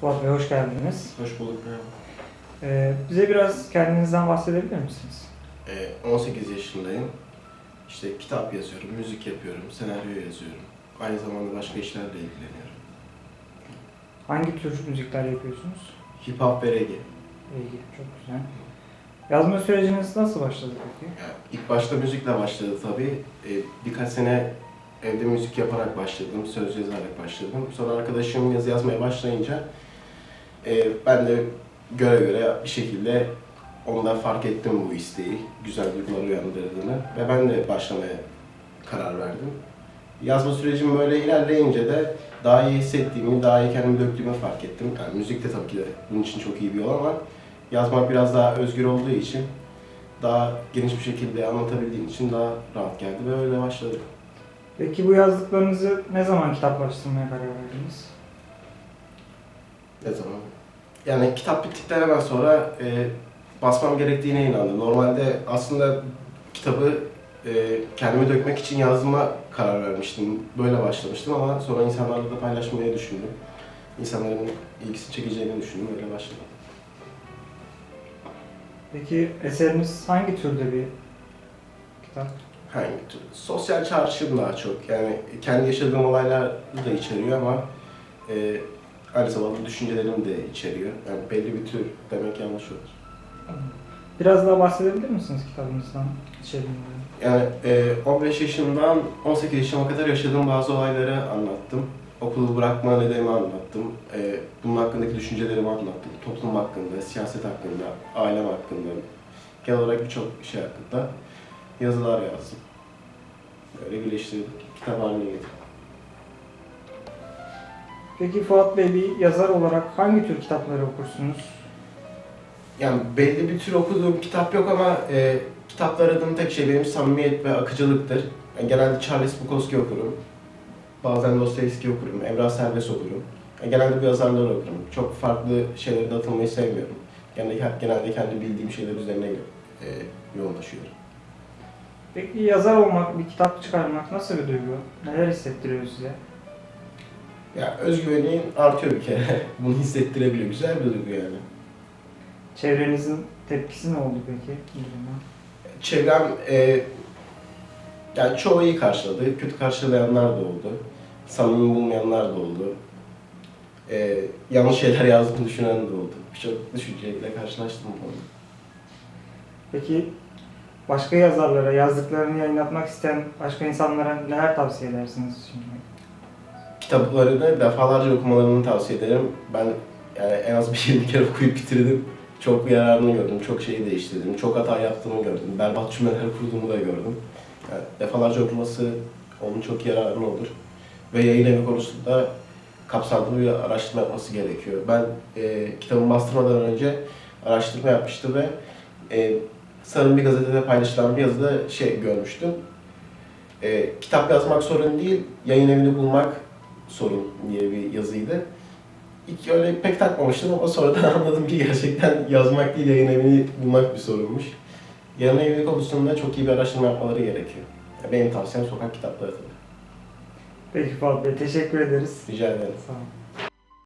Fuat Bey hoş geldiniz. Hoş bulduk. Ee, bize biraz kendinizden bahsedebilir misiniz? Ee, 18 yaşındayım. İşte kitap yazıyorum, müzik yapıyorum, senaryo yazıyorum. Aynı zamanda başka işlerle ilgileniyorum. Hangi tür müzikler yapıyorsunuz? Hip hop ve reggae. İyi, çok güzel. Yazma süreciniz nasıl başladı peki? Yani ilk başta müzikle başladı tabii. Ee, birkaç sene evde müzik yaparak başladım, söz yazarak başladım. Sonra arkadaşım yazı yazmaya başlayınca e, ben de göre göre bir şekilde onda fark ettim bu isteği, güzel duygular uyandırdığını ve ben de başlamaya karar verdim. Yazma sürecim böyle ilerleyince de daha iyi hissettiğimi, daha iyi kendimi döktüğümü fark ettim. Yani müzik de tabii ki de bunun için çok iyi bir yol ama yazmak biraz daha özgür olduğu için daha geniş bir şekilde anlatabildiğim için daha rahat geldi ve öyle başladı. Peki bu yazdıklarınızı ne zaman kitaplaştırmaya karar verdiniz? Ne zaman? Yani kitap bittikten hemen sonra e, basmam gerektiğine inandım. Normalde aslında kitabı e, kendime dökmek için yazdığıma karar vermiştim. Böyle başlamıştım ama sonra insanlarla da paylaşmayı düşündüm. İnsanların ilgisini çekeceğini düşündüm. Öyle başladım. Peki eseriniz hangi türde bir kitap? Hangi tür? Sosyal çağrışım daha çok. Yani kendi yaşadığım olayları da içeriyor ama e, aynı zamanda düşüncelerimi de içeriyor. Yani belli bir tür demek yanlış olur. Biraz daha bahsedebilir misiniz kitabınızdan, içeriğinden? Yani e, 15 yaşından 18 yaşıma kadar yaşadığım bazı olayları anlattım. Okulu bırakma nedenimi anlattım. E, bunun hakkındaki düşüncelerimi anlattım. Toplum hakkında, siyaset hakkında, ailem hakkında, genel olarak birçok şey hakkında yazılar yazdım. Böyle birleştirdik, kitap haline getirdim. Peki Fuat Bey bir yazar olarak hangi tür kitapları okursunuz? Yani belli bir tür okuduğum kitap yok ama e, kitapta aradığım tek şey benim samimiyet ve akıcılıktır. Yani genelde Charles Bukowski okurum. Bazen Dostoyevski okurum, Emrah Serbest okurum. Yani genelde bu yazarları okurum. Çok farklı şeylere de atılmayı sevmiyorum. Genelde, genelde kendi bildiğim şeyler üzerine e, yoğunlaşıyorum. Peki yazar olmak, bir kitap çıkarmak nasıl bir duygu? Neler hissettiriyor size? Ya özgüvenin artıyor bir kere. Bunu hissettirebiliyor. Güzel bir duygu yani. Çevrenizin tepkisi ne oldu peki? duruma? Çevrem e, yani çoğu iyi karşıladı. Kötü karşılayanlar da oldu. Samimi bulmayanlar da oldu. E, yanlış şeyler yazdığımı düşünen de oldu. Birçok düşünceyle karşılaştım bu konuda. Peki başka yazarlara yazdıklarını yayınlatmak isteyen başka insanlara neler tavsiye edersiniz şimdi? Kitaplarını defalarca okumalarını tavsiye ederim. Ben yani en az bir 20 kere okuyup bitirdim. Çok yararını gördüm, çok şeyi değiştirdim, çok hata yaptığımı gördüm, berbat cümleler kurduğumu da gördüm. Yani defalarca okuması onun çok yararına olur. Ve yayın evi konusunda kapsamlı bir araştırma yapması gerekiyor. Ben e, kitabımı bastırmadan önce araştırma yapmıştım ve e, sanırım bir gazetede paylaşılan bir yazıda şey görmüştüm. E, kitap yazmak sorun değil, yayın evini bulmak sorun diye bir yazıydı. İlk öyle pek takmamıştım ama sonradan anladım ki gerçekten yazmak değil yayın evini bulmak bir sorunmuş. Yayın evi konusunda çok iyi bir araştırma yapmaları gerekiyor. Benim tavsiyem sokak kitapları tabii. Peki Fuat Bey teşekkür ederiz. Rica ederim. Sağ olun.